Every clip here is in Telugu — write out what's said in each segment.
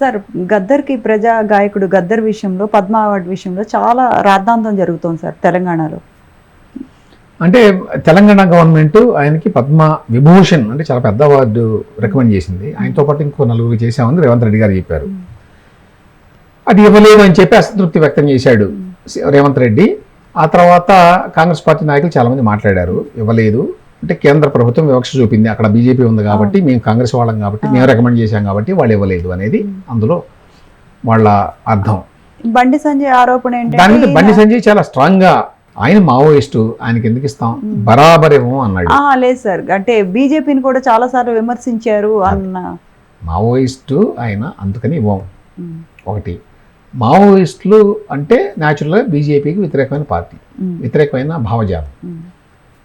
సార్ గద్దర్కి ప్రజా గాయకుడు గద్దర్ విషయంలో పద్మ అవార్డు విషయంలో చాలా రాద్ధాంతం జరుగుతోంది సార్ తెలంగాణలో. అంటే తెలంగాణ గవర్నమెంట్ ఆయనకి పద్మ విభూషణ్ అంటే చాలా పెద్ద అవార్డు రికమెండ్ చేసింది. ఆయనతో పాటు ఇంకో నలుగురు చేశామని రేవంత్ రెడ్డి గారు చెప్పారు. అది ఇవ్వలేదు అని చెప్పి అసంతృప్తి వ్యక్తం చేశాడు రేవంత్ రెడ్డి. ఆ తర్వాత కాంగ్రెస్ పార్టీ నాయకులు చాలా మంది మాట్లాడారు. ఇవ్వలేదు. అంటే కేంద్ర ప్రభుత్వం వివక్ష చూపింది. అక్కడ బీజేపీ ఉంది కాబట్టి మేము కాంగ్రెస్ వాళ్ళం కాబట్టి మేము రికమెండ్ చేశాం కాబట్టి వాళ్ళు ఇవ్వలేదు అనేది అందులో వాళ్ళ అర్థం. బండి సంజయ్ ఆరోపణ దాని మీద బండి సంజయ్ చాలా స్ట్రాంగ్గా ఆయన మావోయిస్టు ఆయనకి ఎందుకు ఇస్తాం? బరాబర్ ఏమో అన్నాడు. లేదు సార్. అంటే బీజేపీని కూడా చాలా సార్లు విమర్శించారు అన్న మావోయిస్టు ఆయన అందుకని ఇవ్వం. ఒకటి. మావోయిస్టులు అంటే న్యాచురల్గా బీజేపీకి వ్యతిరేకమైన పార్టీ. వ్యతిరేకమైన భావజాలం.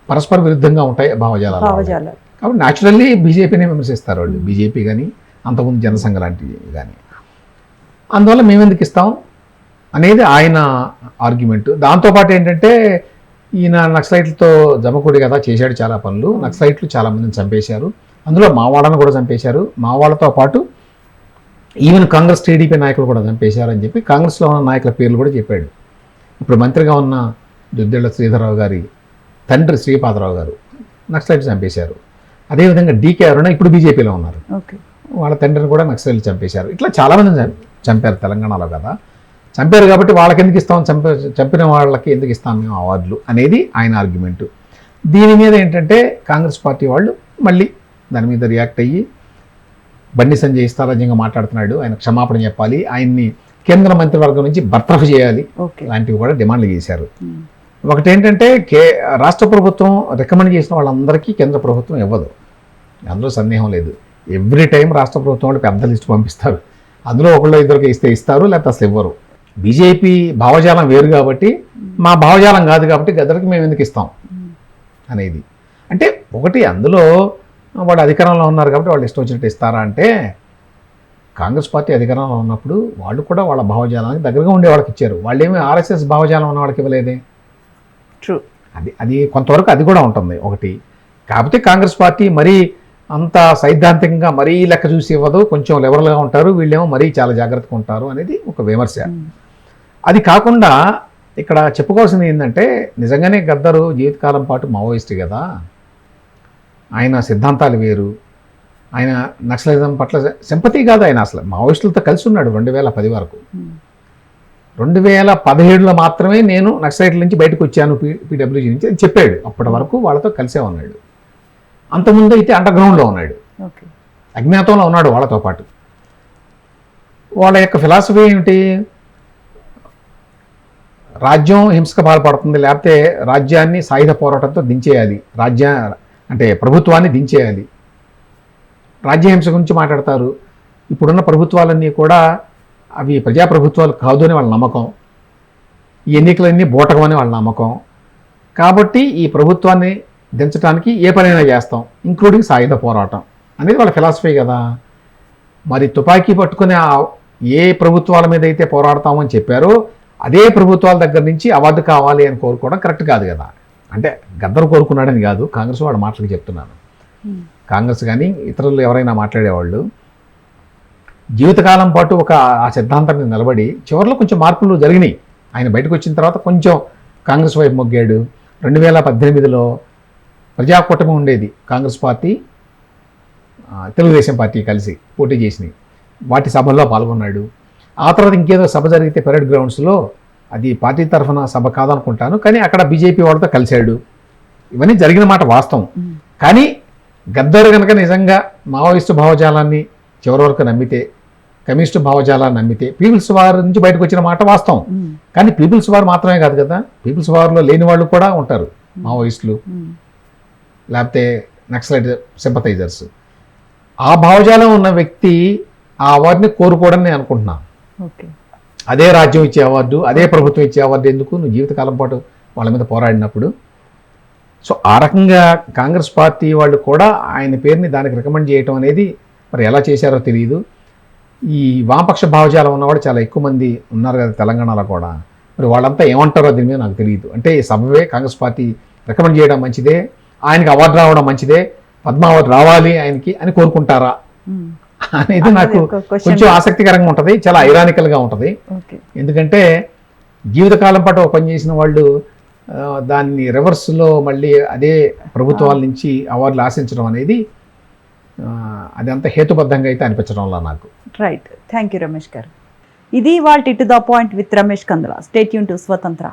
పరస్పర విరుద్ధంగా ఉంటాయి భావజాలాలు కాబట్టి న్యాచురల్లీ బీజేపీని విమర్శిస్తారు వాళ్ళు. బీజేపీ కానీ అంతకుముందు జనసంఘ లాంటివి కానీ అందువల్ల మేము ఎందుకు ఇస్తాం? అనేది ఆయన ఆర్గ్యుమెంట్. దాంతోపాటు ఏంటంటే ఈయన నక్సలైట్లతో జమకూడి కదా చేశాడు చాలా పనులు. నక్సలైట్లు చాలా మందిని చంపేశారు. అందులో మా వాళ్ళని కూడా చంపేశారు. మా వాళ్ళతో పాటు ఈవెన్ కాంగ్రెస్ టీడీపీ నాయకులు కూడా చంపేశారు అని చెప్పి కాంగ్రెస్లో ఉన్న నాయకుల పేర్లు కూడా చెప్పాడు. ఇప్పుడు మంత్రిగా ఉన్న దుద్దేళ్ళ శ్రీధరరావు గారి తండ్రి శ్రీపాదరావు గారు నక్సలైట్ చంపేశారు. అదేవిధంగా డీకే అరుణ ఇప్పుడు బీజేపీలో ఉన్నారు. వాళ్ళ తండ్రిని కూడా నక్సలైట్లు చంపేశారు. ఇట్లా చాలామంది చంపారు తెలంగాణలో కదా. చంపారు కాబట్టి వాళ్ళకి ఎందుకు ఇస్తాం? చంప చంపిన వాళ్ళకి ఎందుకు ఇస్తాం మేము అవార్డులు అనేది ఆయన ఆర్గ్యుమెంట్. దీని మీద ఏంటంటే కాంగ్రెస్ పార్టీ వాళ్ళు మళ్ళీ దాని మీద రియాక్ట్ అయ్యి బండి సంజయ్ ఇష్టారాజ్యంగా మాట్లాడుతున్నాడు. ఆయన క్షమాపణ చెప్పాలి. ఆయన్ని కేంద్ర మంత్రివర్గం నుంచి బర్తరఫ్ చేయాలి. లాంటివి కూడా డిమాండ్లు చేశారు. ఉమ్, ఒకటి ఏంటంటే కే రాష్ట్ర ప్రభుత్వం రికమెండ్ చేసిన వాళ్ళందరికీ కేంద్ర ప్రభుత్వం ఇవ్వదు. అందులో సందేహం లేదు. ఎవ్రీ టైం రాష్ట్ర ప్రభుత్వం వాళ్ళు పెద్ద లిస్ట్ పంపిస్తారు. అందులో ఒకళ్ళు ఇద్దరికి ఇస్తే ఇస్తారు లేకపోతే అసలు ఇవ్వరు. బీజేపీ భావజాలం వేరు కాబట్టి మా భావజాలం కాదు కాబట్టి గద్దరికి మేము ఎందుకు ఇస్తాం అనేది. అంటే ఒకటి అందులో వాళ్ళు అధికారంలో ఉన్నారు కాబట్టి వాళ్ళు ఇష్టం వచ్చినట్టు ఇస్తారా అంటే కాంగ్రెస్ పార్టీ అధికారంలో ఉన్నప్పుడు వాళ్ళు కూడా వాళ్ళ భావజాలానికి దగ్గరగా ఉండే వాళ్ళకి ఇచ్చారు. వాళ్ళు ఏమి ఆర్ఎస్ఎస్ భావజాలం ఉన్న వాళ్ళకి ఇవ్వలేదే? ట్రూ అది అది కొంతవరకు అది కూడా ఉంటుంది. ఒకటి. కాకపోతే కాంగ్రెస్ పార్టీ మరీ అంత సైద్ధాంతికంగా మరీ లెక్క చూసి ఇవ్వదు. కొంచెం లిబరల్గా ఉంటారు. వీళ్ళేమో మరీ చాలా జాగ్రత్తగా ఉంటారు అనేది ఒక విమర్శ. ఉమ్, అది కాకుండా ఇక్కడ చెప్పుకోవాల్సింది ఏంటంటే నిజంగానే గద్దరు జీవితకాలం పాటు మావోయిస్ట్ కదా. ఆయన సిద్ధాంతాలు వేరు. ఆయన నక్సలిజం పట్ల సింపతి కాదు ఆయన అసలు. మావోయిస్టులతో కలిసి ఉన్నాడు రెండు వేల పది వరకు. ఉమ్, రెండు వేల పదిహేడులో మాత్రమే నేను నక్సలైట్ల నుంచి బయటకు వచ్చాను పీ పీడబ్ల్యూజీ నుంచి అని చెప్పాడు. అప్పటి వరకు వాళ్ళతో కలిసే ఉన్నాడు. అంతకుముందు అయితే అండర్ గ్రౌండ్లో ఉన్నాడు అజ్ఞాతంలో ఉన్నాడు వాళ్ళతో పాటు. వాళ్ళ యొక్క ఫిలాసఫీ ఏమిటి? రాజ్యం హింసకు పాల్పడుతుంది లేకపోతే రాజ్యాన్ని సాయుధ పోరాటంతో దించేయాలి. రాజ్య అంటే ప్రభుత్వాన్ని దించేయాలి. రాజ్యహింస గురించి మాట్లాడతారు. ఇప్పుడున్న ప్రభుత్వాలన్నీ కూడా అవి ప్రజాప్రభుత్వాలు కాదు అని వాళ్ళ నమ్మకం. ఈ ఎన్నికలన్నీ బూటకం అని వాళ్ళ నమ్మకం. కాబట్టి ఈ ప్రభుత్వాన్ని దించడానికి ఏ పనైనా చేస్తాం ఇంక్లూడింగ్ సాయుధ పోరాటం అనేది వాళ్ళ ఫిలాసఫీ కదా. మరి తుపాకీ పట్టుకుని ఏ ప్రభుత్వాల మీద అయితే పోరాడతామని చెప్పారో అదే ప్రభుత్వాల దగ్గర నుంచి అవార్డు కావాలి అని కోరుకోవడం కరెక్ట్ కాదు కదా. అంటే గద్దరు కోరుకున్నాడని కాదు కాంగ్రెస్ వాళ్ళ మాటలకి చెప్తున్నాను. కాంగ్రెస్ కానీ ఇతరులు ఎవరైనా మాట్లాడేవాళ్ళు జీవితకాలం పాటు ఒక ఆ సిద్ధాంతాన్ని నిలబడి చివరిలో కొంచెం మార్పులు జరిగినాయి. ఆయన బయటకు వచ్చిన తర్వాత కొంచెం కాంగ్రెస్ వైపు మొగ్గాడు. రెండు వేల పద్దెనిమిదిలో ప్రజాకూటమి ఉండేది. కాంగ్రెస్ పార్టీ తెలుగుదేశం పార్టీ కలిసి పోటీ చేసినాయి. వాటి సభల్లో పాల్గొన్నాడు. ఆ తర్వాత ఇంకేదో సభ జరిగితే పెరేడ్ గ్రౌండ్స్లో అది పార్టీ తరఫున సభ కాదనుకుంటాను కానీ అక్కడ బీజేపీ వాళ్ళతో కలిశాడు. ఇవన్నీ జరిగిన మాట వాస్తవం. కానీ గద్దరు కనుక నిజంగా మావోయిస్టు భావజాలాన్ని చివరి వరకు నమ్మితే కమ్యూనిస్టు భావజాలాన్ని నమ్మితే పీపుల్స్ వార్ నుంచి బయటకు వచ్చిన మాట వాస్తవం. కానీ పీపుల్స్ వార్ మాత్రమే కాదు కదా పీపుల్స్ వార్లో లేని వాళ్ళు కూడా ఉంటారు మావోయిస్టులు. లేకపోతే నక్సలైట్ సింపథైజర్స్. ఆ భావజాలం ఉన్న వ్యక్తి ఆ అవార్డుని కోరుకోవడం నేను అనుకుంటున్నాను. ఓకే. అదే రాజ్యం ఇచ్చే అవార్డు అదే ప్రభుత్వం ఇచ్చే అవార్డు ఎందుకు? నువ్వు జీవితకాలం పాటు వాళ్ళ మీద పోరాడినప్పుడు. సో ఆ రకంగా కాంగ్రెస్ పార్టీ వాళ్ళు కూడా ఆయన పేరుని దానికి రికమెండ్ చేయటం అనేది మరి ఎలా చేశారో తెలియదు. ఈ వామపక్ష భావజాలం ఉన్నవాడు చాలా ఎక్కువ మంది ఉన్నారు కదా తెలంగాణలో కూడా. మరి వాళ్ళంతా ఏమంటారో దీని మీద నాకు తెలియదు. అంటే ఈ సభవే కాంగ్రెస్ పార్టీ రికమెండ్ చేయడం మంచిదే ఆయనకి అవార్డు రావడం మంచిదే పద్మావతి రావాలి ఆయనకి అని కోరుకుంటారా? అనేది నాకు. కొంచెం ఆసక్తికరంగా ఉంటుంది చాలా ఐరానికల్గా ఉంటుంది. ఎందుకంటే జీవితకాలం పాటు ఒక పని చేసిన వాళ్ళు దాన్ని రివర్స్లో మళ్ళీ అదే ప్రభుత్వాల నుంచి అవార్డులు ఆశించడం అనేది ఆ, అది అంత హేతుబద్ధంగా అయితే అనిపించడంలో నాకు. రైట్ థ్యాంక్ యూ రమేష్ గారు. ఇది వాళ్ళ to the point with Ramesh Kandala. State యూన్ టు స్వతంత్ర.